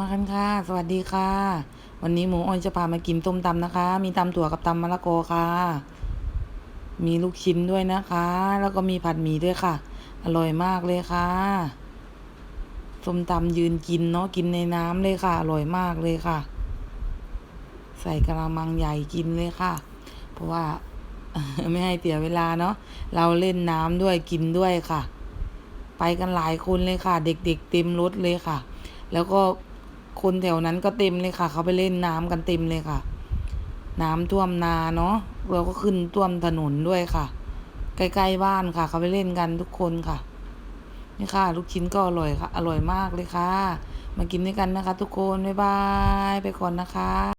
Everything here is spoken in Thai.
มากันค่ะ สวัสดีค่ะ วันนี้หมูอ้อยจะพามากินต้มตำนะคะ มีตำถั่วกับตำมะละกอค่ะ มีลูกชิ้นด้วยนะคะ แล้วก็มีผัดหมี่ด้วยค่ะ อร่อยมากเลยค่ะส้มตำยืนกินเนาะกินในน้ำเลยค่ะ อร่อยมากเลยค่ะ ใส่กระมังใหญ่กินเลยค่ะ เพราะว่าไม่ให้เสียเวลาเนาะเราเล่นน้ำด้วยกินด้วยค่ะ ไปกันหลายคนเลยค่ะ เด็กๆเต็มรถเลยค่ะ แล้วก็ คนแถวนั้นก็เต็มเลยค่ะ เขาไปเล่นน้ำกันเต็มเลยค่ะ น้ำท่วมนาเนาะเราก็ขึ้นท่วมถนนด้วยค่ะ ใกล้ๆบ้านค่ะ เขาไปเล่นกันทุกคนค่ะนี่ค่ะ ลูกชิ้นก็อร่อยค่ะ อร่อยมากเลยค่ะ มากินด้วยกันนะคะ ทุกคนบ๊ายบายไปก่อนนะคะ